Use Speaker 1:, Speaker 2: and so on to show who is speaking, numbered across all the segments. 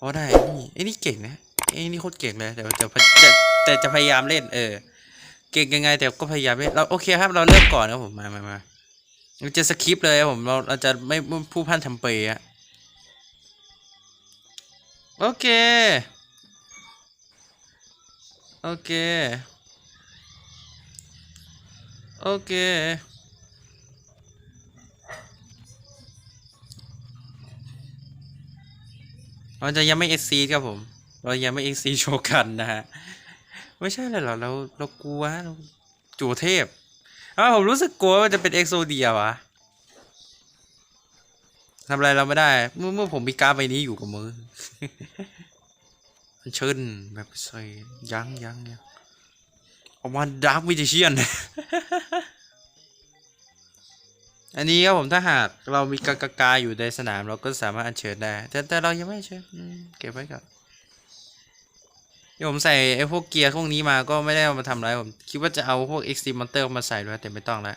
Speaker 1: อ๋อได้นี่ไอ้นี่เก่งนะไอ้นี่โคตรเก่งเลยแต่แต่แต่แต่จะพยายามเล่น เออ เก่งยังไงแต่ก็พยายามเล่นเราโอเคครับเราเริ่มก่อนนะผมมามามาเราจะสคริปต์เลยผมเราเราจะไม่ไม่ผู้พันทำเปย์อะโอเค โอเค โอเค เราจะยังไม่เอ็กซีครับผม เรายังไม่เอ็กซีโชกันนะฮะ ไม่ใช่เลยเหรอเราเรากลัวเราจู่เทพอ้าวผมรู้สึกกลัวว่าจะเป็นเอ็กโซเดียวะทำอะไรเราไม่ได้ เมื่อเมื่อผมมีการใบนี้อยู่กับมือมันเชิญแบบใส่ยังยังยังออกมาดาร์กวิจิเชียน อันนี้ครับผมถ้าหากเรามีกากากาอยู่ในสนามเราก็สามารถอัญเชิญได้ แต่แต่เรายังไม่เชิญเก็บไว้ก่อนที่ผมใส่ไอ้พวกเกียร์พวกนี้มาก็ไม่ได้เอามาทำอะไรผม คิดว่าจะเอาพวก x อ็กซ์มอนเตอร์มาใส่ด้วยแต่ไม่ต้องแล้ว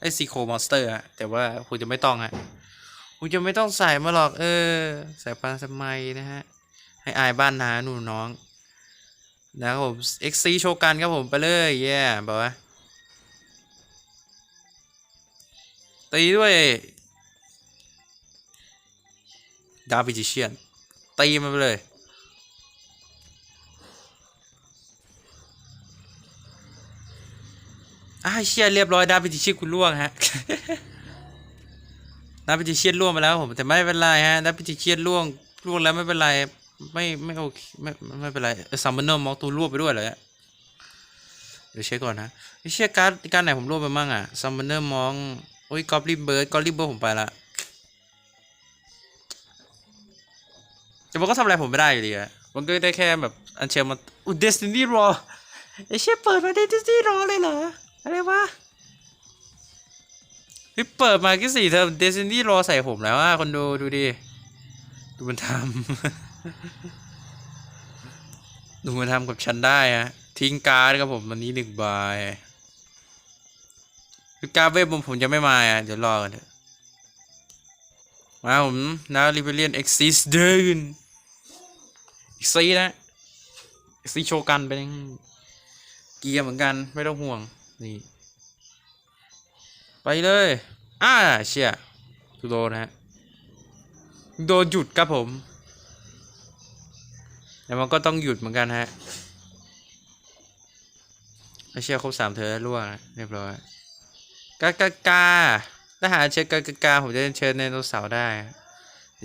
Speaker 1: ไอ้ซีโคมอนสเตอร์อะแต่ว่าคุณจะไม่ต้องฮะคุณจะไม่ต้องใส่มาหรอกเออใส่ปลาสมัยนะฮะ ให้อายบ้านนาหนูน้อง นะครับผม XC โชว์กันครับผมไปเลยเย่บอกว่า ตีด้วยดาวิจิเชียน ตีมันไปเลยอ่าเชียเรียบร้อยดาวิจิเชียนคุณล่วงฮะดาวิจิเชียนล่วงไปแล้วผมแต่ไม่เป็นไรฮะดาวิจิเชียนล่วงล่วงแล้วไม่เป็นไรไม่ไม่โอเคไม่ไม่เป็นไรซัมเบอร์เนอร์มองตัวล่วงไปด้วยเลยอะเดี๋ยวเช็คก่อนนะไอเชียการ์ดการไหนผมล่วงไปมั่งอะซัมเบอร์เนอร์มอง อ้ยกอบลิเบิร์ดกอบลิเบิร์ดผมไปละแต่มันก็ทำอะไรผมไม่ได้อยู่ดีอะมันก็ได้แค่แบบอันเชิญมาอุด Destiny Raw ไอ้เชี่ยเปิดมาได้ Destiny Raw เลยเหรอ อะไรวะนี่เปิดมาแค่สี่เทอม Destiny Raw ใส่ผมแล้วอะคนดูดูดิ ดูมันทำ ดูมันทำกับฉันได้ฮะทิ้งการ์ดครับผมวันนี้หนึ่งใบ คือกาเวฟผมผมจะไม่มาอะ เดี๋ยวรอกันเถอะมาผมนาริเบเลียนเอ็กซิสเดินอีกซีนะอีกซีโชกันเป็นเกียร์เหมือนกันไม่ต้องห่วง นี่ ไปเลย อ่าเชี่ยทูโดนะฮะโดนหยุดครับผม แต่มันก็ต้องหยุดเหมือนกันฮะไม่เชื่อครบสามเธอล่วงเรียบร้อย กากากาถ้าหาเชิญกากากาผมจะเชิญไดโนเสาร์ได้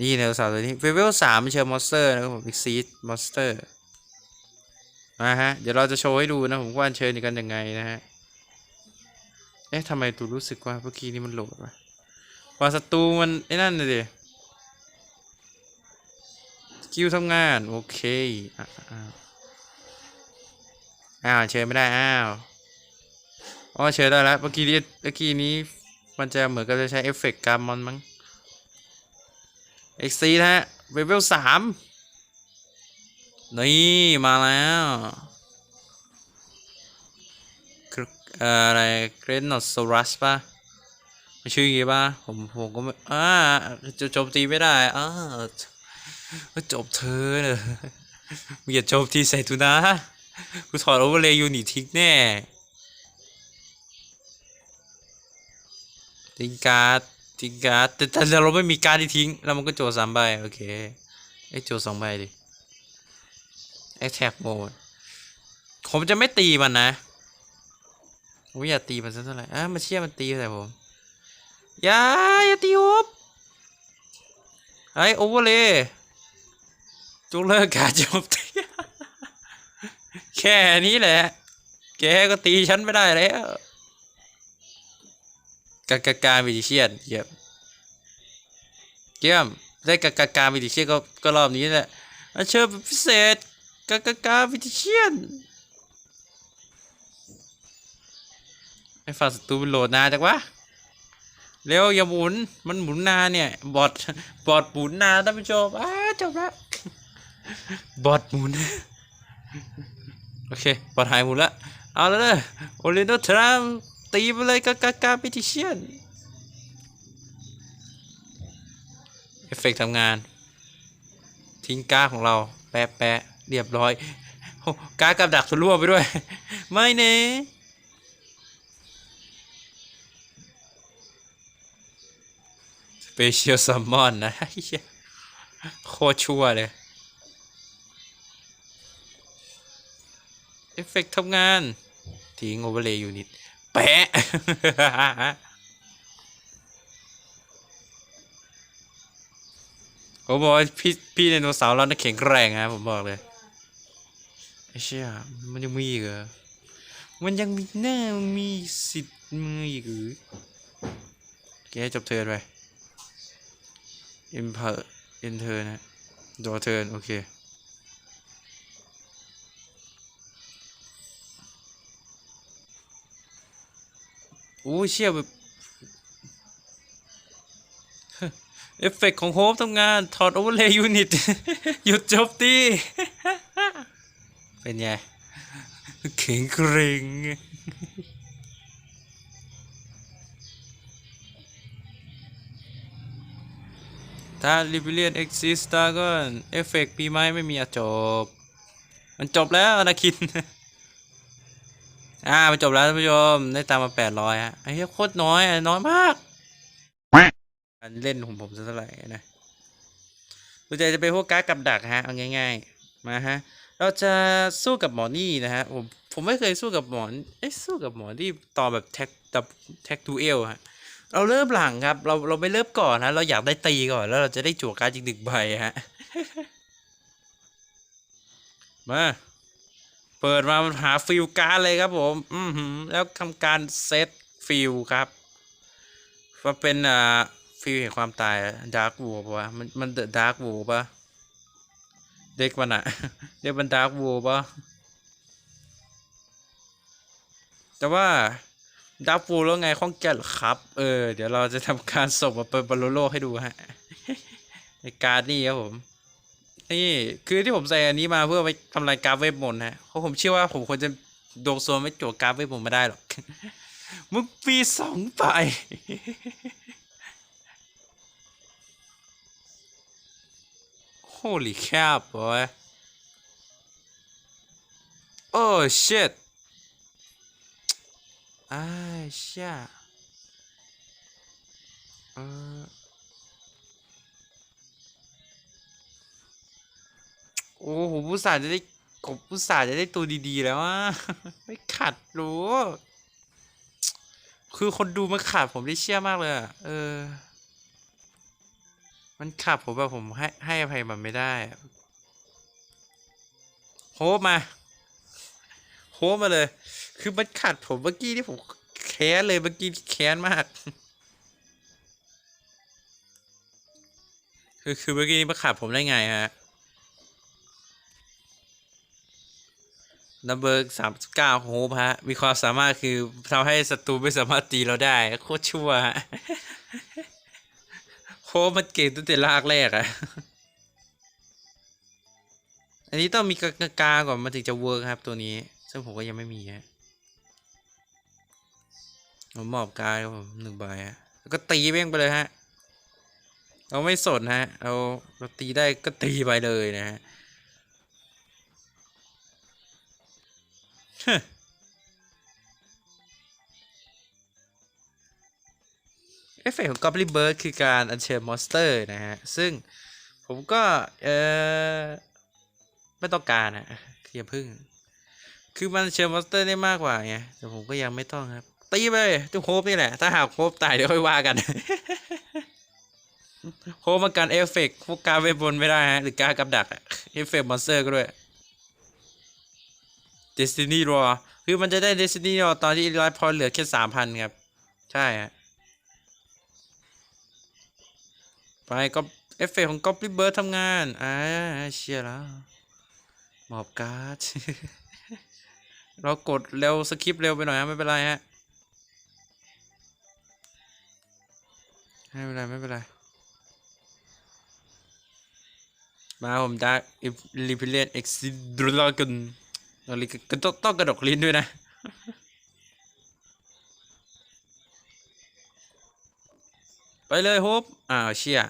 Speaker 1: นี่ไดโนเสาร์ตัวนี้เวลสามเชิญมอนสเตอร์นะครับผมอีกซีดมอนสเตอร์มาฮะ เดี๋ยวเราจะโชว์ให้ดูนะผมว่าเชิญกันยังไงนะฮะ เอ๊ะทำไมตูรู้สึกว่าเมื่อกี้นี้มันโหลดวะว่าศัตรูมันไอ้นั่นเลยดิสกิลทำงาน โอเค อ้าวเชิญไม่ได้ อ้าว อ๋อเชิญได้แล้ว เมื่อกี้นี้เมื่อกี้นี้ มันจะเหมือนกับจะใช้เอฟเฟกต์การมอนมั้งเอ็กซีนะฮะเวลสามนี่ มาแล้วอะไรเกรนนอสโซรัสป่ะไม่ชื่ออย่างงี้ป่ะผมผมก็ไม่อ่าจะโจมตีไม่ได้อ่าจบเธอเนอะมึงอย่าโจมทีใส่ตูนะกูถอดโอเวอร์เลยยูนิตทิ้งแน่ ทิ้งการ์ดทิ้งการ์ดแต่แต่เราไม่มีการ์ดที่ทิ้ง แล้วมันก็โจสามใบโอเคไอ้ยโจสองใบดิ attack mode ผมจะไม่ตีมันนะผมอย่าตีมันสักเท่าไหร่อะมันเชี่ยมันตีใส่ผมอย่าอย่าตีผมไอ้โอเวอร์เลยจงเลิกการจมตีแค่นี้แหละ แกก็ตีฉันไม่ได้แล้ว กากากาวิดิเชียนเยี่ยมเยี่ยมได้กากากาวิดิเชียนก็ก็รอบนี้แหละอันเชิญเป็นพิเศษกากากาวิดิเชียนไอ้ฝั่งศัตรูมันโหลดนานจังวะเร็วอย่าหมุนมันหมุนนานเนี่ยบอดบอดหมุนนานท่านผู้ชมอ้าจบแล้วบอดหมุนโอเคบอดหายหมุนละเอาแล้วเลยโอเลโนทรัม ตีไปเลยกากากาปิติเชียนเอฟเฟกต์ทำงาน ทิ้งกาของเรา แปะแปะเรียบร้อยโอ้การ์ดกับดักทะลุไปด้วย ไม่เน่สเปเชียลซัมมอนนะโคตรชั่วเลยเอฟเฟกต์ทำงาน ทิ้งโอเวอร์เลย์ยูนิต แปะผมบอกว่าพี่พี่ไดโนเสาร์เราน่ะแข็งแรงนะผมบอกเลยไอ้เชี่ยมันยังมีอีกเหรอมันยังมีหน้ามีสิทธิ์มืออีกหรือแกจบเทิร์นไปอ็มเพอร์เอ็นเทิร์นนะดอเทิร์นโอเค อ้ยเชี่ยแบบเอฟเฟกต์ของโฮปทำงาน ถอดโอเวอร์เลย์ยูนิต หยุดจบตีเป็นไงเข่งเกรงถ้าลิเบเลียนเอ็กซิสตาก็เอฟเฟกต์ปีไม้ไม่มีอะจบ มันจบแล้วอนาคิน อ่ามันจบแล้วท่านผู้ชมได้ตามมาแปดร้อยฮะไอ้เหี้ยโคตรน้อยอะน้อยมากการเล่นของผมซะเท่าไหร่นะดูใจจะเป็นพวกการ์ดกับดักฮะเอาง่าย ๆ มาฮะ เราจะสู้กับหมอนี่นะฮะผมผมไม่เคยสู้กับหมอนเอ้สู้กับหมอที่ต่อแบบแท็กตับแท็กทูเอลฮะเราเริ่มหลังครับ เราเราไม่เริ่มก่อนนะเราอยากได้ตีก่อนแล้วเราจะได้จั่วการ์ดจริงหนึ่งใบฮะ มา เปิดมาหาฟิลการ์ดเลยครับผม อือหือแล้วทำการเซตฟิลครับว่าเป็นอ่าฟิลแห่งความตายดาร์กวูปะมันมันเดอะดาร์กวูปะเด็กมันอะเรียกมันดาร์กวูปะแต่ว่าดาร์กวูแล้วไงข้องแก่ครับ เออ เดี๋ยวเราจะทำการส่งมาเปิดบอลโลกให้ดูฮะ ในการนี่ครับผม นี่คือที่ผมใส่อันนี้มาเพื่อไปทำลายกราฟเวทมนฮะเพราะผมเชื่อว่าผมควรจะดวงโซนไม่จทย์กราฟเวทมนต์ไม่ได้หรอกมึงปีสองไป Holy cow boy Oh shit อ้ายเชี่ยเออ โอ้ผมอุตส่าจะได้ผมอุตส่าจะได้ตัวดีๆ แล้วอะไม่ขัดรู้คือคนดูมันขาดผมได้เชื่อมากเลยอะเออ มันขาดผมแบบผมให้ให้อภัยมันไม่ได้โฮมาโฮมาเลย คือมันขัดผมเมื่อกี้ที่ผมแค้นเลยเมื่อกี้แค้นมากคือคือเมื่อกี้นี้มาขาดผมได้ไงฮะ นัมเบอร์สามเก้าโฮปฮะ มีความสามารถคือทำให้ศัตรูไม่สามารถตีเราได้ โคตรชั่วฮะโฮปมันเก่งตั้งแต่ลากแรกอะอันนี้ต้องมีกากากาก่อนมันถึงจะเวิร์กครับตัวนี้ ซึ่งผมก็ยังไม่มีฮะผมมอบกายครับผมหนึ่งใบฮะแล้วก็ตีเบ้งไปเลยฮะ เราไม่สนฮะ เราเราตีได้ก็ตีไปเลยนะฮะ เอฟเฟกต์ของ Goblin Bird คือการอัญเชิญมอนสเตอร์นะฮะ ซึ่งผมก็ เออไม่ต้องการนะอย่าพึ่ง คือมันเชิญมอนสเตอร์ได้มากกว่าไง แต่ผมก็ยังไม่ต้องครับ ตีไปทุกโฮปนี่แหละ ถ้าหากโฮปตายเดี๋ยวค่อยว่ากัน โฮปมันการเอฟเฟกต์พวกการเวทบนไม่ได้ฮะ หรือการกับดักเอฟเฟกต์มอนสเตอร์ก็ด้วย Destiny Raw คือมันจะได้ Destiny Raw ตอนที่ไลฟ์พอยเหลือแค่สามพันครับ ใช่ฮะไปก็เอฟเฟกของ Goblin Bird ทำงาน อ่าเชียร์แล้วหมอบการ์ด เรากดเร็วสคริปต์เร็วไปหน่อยฮะไม่เป็นไรฮะไม่เป็นไร ไม่เป็นไร มาผมได้ลิพิเลต เอ็กซิดรลกันเราลิก็ต้องต้องกระดกลิ้นด้วยนะ ไปเลยโฮปอ้าวเชี่ย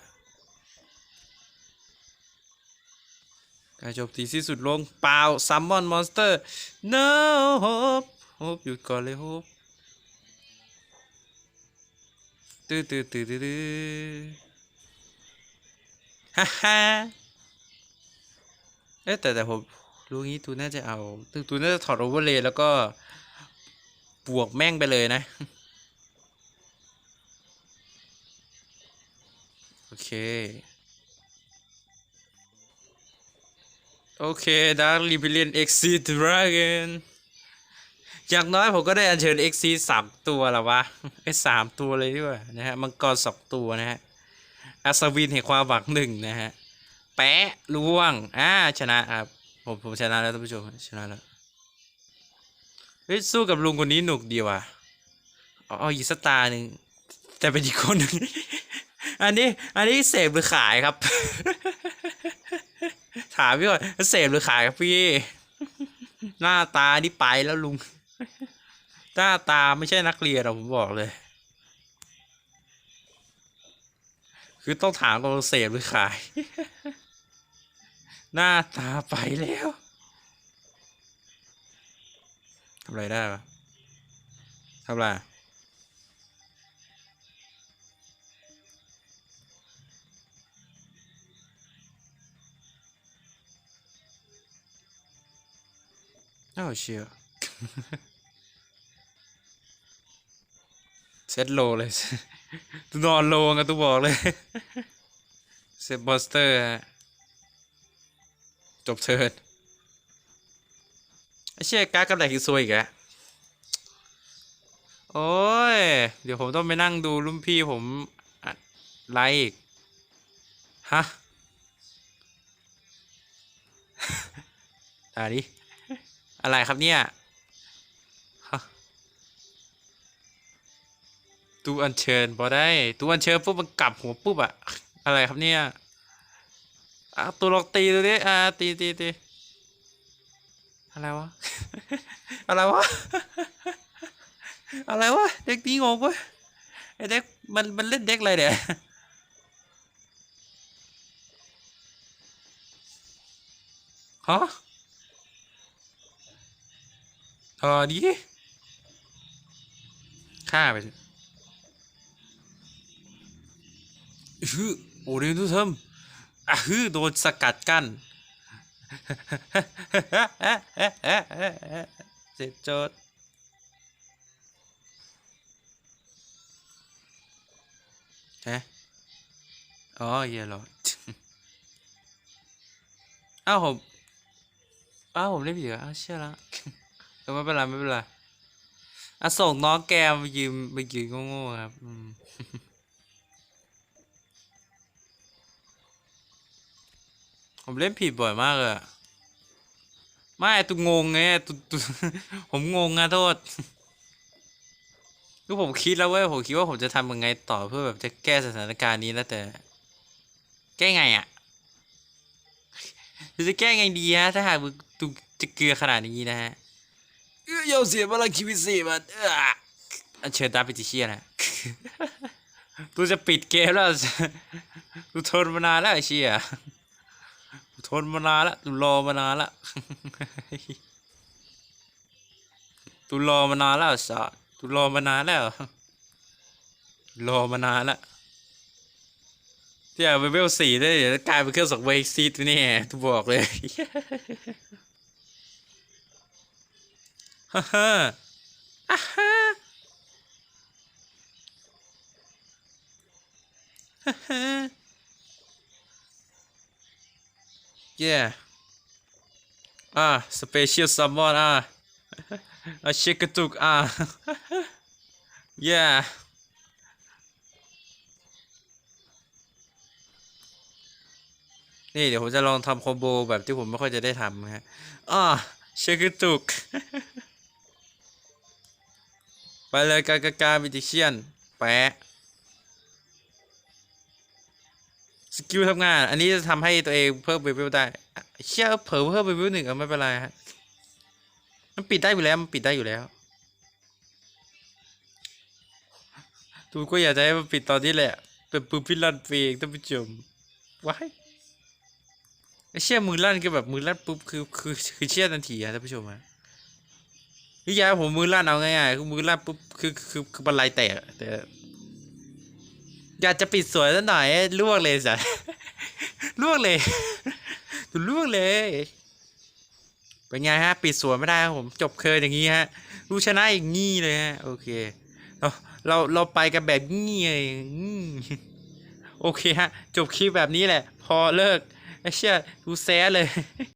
Speaker 1: การโจมตีสิ้นสุดลงเปล่าซัมมอนมอนสเตอร์ no hope hope หยุดก่อนเลย hope ตื้อตื้อตื้อตื้อตื้อฮ่าฮ่าเอ๊ะแต่แต่ผม รู้งี้ตูน่าจะเอาตูน่าจะถอดโอเวอร์เลยแล้วก็บวกแม่งไปเลยนะ โอเค โอเคดาร์ลิบิเลียนเอ็กซีดราเกนอย่างน้อยผมก็ได้อัญเชิญเอ็กซีสามตัวแล้ววะไอ้สามตัวเลยดีกว่านะฮะ มังกรสองตัวนะฮะอัศวินแห่งความหวังหนึ่งนะฮะ แปะล่วง อ่า ชนะครับ ผมผมชนะแล้วท่านผู้ชมชนะแล้วเฮ้ยสู้กับลุงคนนี้หนุกดีว่ะเอาออีกสตาร์หนึ่งแต่เป็นอีกคนหนึ่งอันนี้อันนี้เสพหรือขายครับ ถามพี่ก่อนเสพหรือขายครับพี่ หน้าตานี่ไปแล้วลุง หน้าตาไม่ใช่นักเรียนหรอกผมบอกเลย คือต้องถามก่อนว่าเสพหรือขาย หน้าตาไปแล้วทำอะไรได้ปะทำอะไรอะอ้าวเชียวเซตโลเลยตัวนอนโลงอะตัวบอกเลย เซตบอสเตอร์ฮะ จบเทิร์นไอ้เชี่ยการ์ดกำไรคือซวยอีกแล้วโอ้ย เดี๋ยวผมต้องไปนั่งดูรุ่นพี่ผมไลฟ์อีก ฮะอ่าดิอะไรครับเนี่ย ตูอัญเชิญพอได้ ตูอัญเชิญปุ๊บมันกลับหัวปุ๊บอะอะไรครับเนี่ย อะตูลองตีดูดิอ่าตีตีตีอะไรวะ อะไรวะ อะไรวะ เด็กนี้งงเว้ยไอเด็กมันมันเล่นเด็กอะไรเนี่ยฮะเออดีฆ่าไปสิฮึโอเรนทุทม อะฮึโดนสกัดกั้นเสร็จโจทย์ฮะอ๋อเหี้ยเหรออ้าวผมอ้าวผมเล่นผิดเหรออ้าวเชื่อละไม่เป็นไรไม่เป็นไรอะส่งน้องแกมายืมมายืนโง่ๆครับอืม ผมเล่นผิดบ่อยมากเลยอะไม่ตุงงไงตุตุผมงงอะโทษคือผมคิดแล้วเว้ยผมคิดว่าผมจะทำยังไงต่อเพื่อแบบจะแก้สถานการณ์นี้แล้วแต่ แก้ไงอะจะแก้ไงดีฮะถ้าหากมึงตุจะเกลือขนาดนี้นะฮะเอ้ยเอาเสียพลังชีวิตสิมันเอออันเชิญตามไปติเชียนะตูจะปิดเกมแล้วตูทนมานานแล้วไอ้เชียตู ทนมานานล้วตูรอมานานล้วตูรอมานานแล้วสะตูรอมานานแล้วรอมานานล้วที่เอาไปเวลสี่ได้เดี๋ยวกลายเป็นเครื่องสองเวซีตัวนี่ตูบอกเลยฮ่าฮ่าอ่าฮ่า yeah อ่า special summon อ่าอ่าเช็คกระตุกอ่า yeah นี่เดี๋ยวผมจะลองทำคอมโบแบบที่ผมไม่ค่อยจะได้ทำนะฮะอ่าเช็คกระตุก ไปเลยกากากาวิจิเชียน แปะ สกิลทำงาน อันนี้จะทำให้ตัวเองเพิ่มเบลได้เชื่อเผลอเพิ่มเบลหนึ่งเอาไม่เป็นไรฮะมันปิดได้อยู่แล้วมันปิดได้อยู่แล้วตูก็อยากจะให้มันปิดตอนนี้แหละเป็นปืนพิลันเฟงท่านผู้ชมว้ายไอเชี่ยมือลั่นก็แบบมือลั่นปุ๊บคือคือคือเชี่ยทันทีอะท่านผู้ชมฮะพี่ยายผมมือลั่นเอาง่ายๆคือมือลั่นปุ๊บคือคือคือบันไลแตกแต่ อยากจะปิดสวยซะหน่อยลวกเลยสัสลวกเลยลวกเลย เป็นไงฮะ ปิดสวยไม่ได้ครับผมจบเคิร์นอย่างนี้ฮะดูชนะอย่างงี้เลยฮะโอเคเราเราเราไปกันแบบงี้เลยอืมโอเคฮะ จบคลิปแบบนี้แหละ พอเลิกไอ้เชี่ยดูแซะเลย